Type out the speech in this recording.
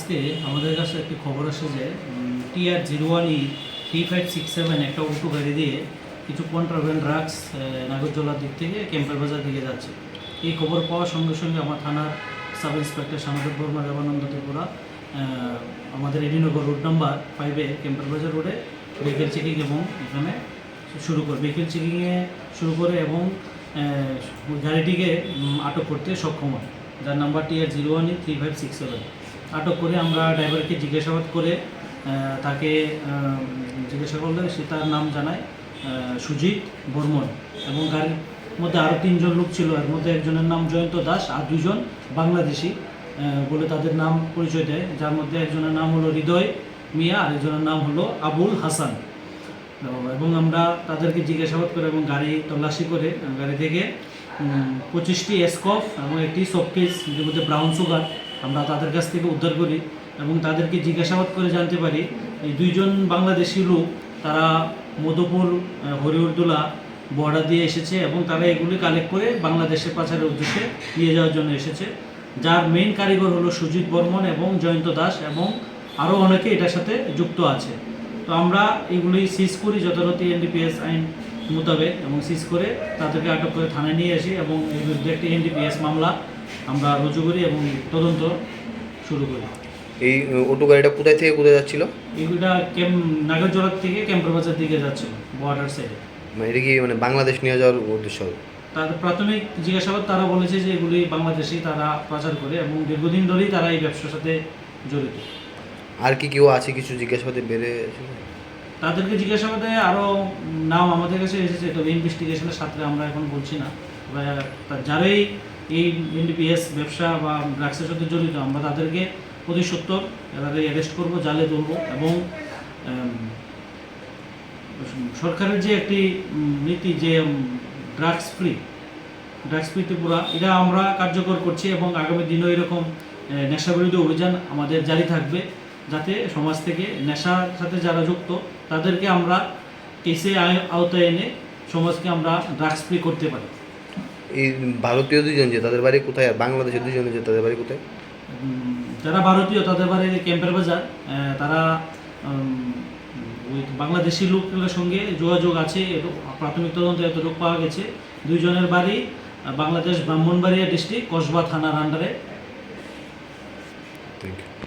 আজকে আমাদের কাছে একটি খবর আসে যে TR zero one E three five six seven একটা অটো গাড়ি দিয়ে কিছু কন্ট্রাভেন্ট ড্রাগস নাগরজোলার দিক থেকে ক্যাম্পের বাজার দিকে যাচ্ছে। এই খবর পাওয়ার সঙ্গে সঙ্গে আমার থানার সাব ইন্সপেক্টর সামাজিক বর্মা দেবানন্দ ত্রিপুরা আমাদের এডিনগর রোড নাম্বার ফাইভে ক্যাম্পের বাজার রোডে ভেহিকেল চেকিং এবং এখানে শুরু করে ভেহিকেল চেকিংয়ে শুরু করে এবং গাড়িটিকে আটক করতে সক্ষম হয়। যার নাম্বারটি R zero one E three five six seven আটক করে আমরা ড্রাইভারকে জিজ্ঞাসাবাদ করে তাকে জিজ্ঞাসা করলে সে তার নাম জানায় সুজিত বর্মন এবং গাড়ির মধ্যে আরও তিনজন লোক ছিল। এর মধ্যে একজনের নাম জয়ন্ত দাস আর দুজন বাংলাদেশি বলে তাদের নাম পরিচয় দেয়। যার মধ্যে একজনের নাম হলো হৃদয় মিয়া, আর একজনের নাম হলো আবুল হাসান। এবং আমরা তাদেরকে জিজ্ঞাসাবাদ করে এবং গাড়ি তল্লাশি করে, গাড়ি থেকে পঁচিশটি এসকফ এবং একটি সফকেস যের মধ্যে ব্রাউন সুগার আমরা তাদের কাছ থেকে উদ্ধার করি এবং তাদেরকে জিজ্ঞাসাবাদ করে জানতে পারি এই দুইজন বাংলাদেশি লোক তারা মধুপুর আহ, হরিউরদুলা বর্ডার দিয়ে এসেছে এবং তারা এগুলি কালেক্ট করে বাংলাদেশে পাচারের উদ্দেশ্যে নিয়ে যাওয়ার জন্য এসেছে। যার মেইন কারিগর হলো সুজিত বর্মন এবং জয়ন্ত দাস এবং আরও অনেকে এটার সাথে যুক্ত আছে। তো আমরা এগুলি সিজ করি যথারীতি এনডিপিএস আইন মোতাবেক এবং সিজ করে তাদেরকে আটক করে থানায় নিয়ে আসি এবং এর বিরুদ্ধে একটি এনডিপিএস মামলা আমরা রুজু করি এবং তদন্ত শুরু করি। এই অটো গাড়িটা কোথায় থেকে কোথায় যাচ্ছিল? এগুলা ক্যাম্প নাগরজোড়ার থেকে ক্যাম্পের বাজার দিকে যাচ্ছিল বর্ডার সাইডে মানে এটা কি মানে বাংলাদেশ নিয়ে যাওয়ার উদ্দেশ্য? তাদের প্রাথমিক জিজ্ঞাসাবাদ তারা বলেছে যে এগুলি বাংলাদেশি তারা পাচার করে এবং দীর্ঘদিন ধরেই তারা এই ব্যবসার সাথে জড়িত। আর কি কেউ আছে কিছু জিজ্ঞাসাবাদে বেড়ে তাদেরকে জিজ্ঞাসাবাদে আরও নাম আমাদের কাছে এসেছে তবে ইনভেস্টিগেশনের সাথে আমরা এখন বলছি না। যারাই এই এনডিপিএস ব্যবসা বা ড্রাগসের সাথে জড়িত আমরা তাদেরকে প্রতি সত্তর তাদের অ্যারেস্ট করব জালে তুলবো এবং সরকারের যে একটি নীতি যে drugs free drugs free Tripura এটা আমরা কার্যকর করছি এবং আগামী দিনও এরকম আহ, নেশা বিরোধী অভিযান আমাদের জারি থাকবে যাতে সমাজ থেকে নেশার সাথে যারা যুক্ত তাদেরকে আমরা কেসে আওতায় এনে সমাজকে আমরা ড্রাগস ফ্রি করতে পারি। এই ভারতীয় দুজন যে তাদের বাড়ি কোথায় আর বাংলাদেশের দুজন যে তাদের বাড়ি কোথায়? যারা ভারতীয় তাদের বাড়ি ক্যাম্পের বাজার তারা বাংলাদেশি লোকগুলোর সঙ্গে যোগাযোগ আছে প্রাথমিক তদন্তে এতটুকু পাওয়া গেছে। দুইজনের বাড়ি বাংলাদেশ ব্রাহ্মণবাড়িয়া ডিস্ট্রিক্ট কসবা থানার আন্ডারে থ্যাংক ইউ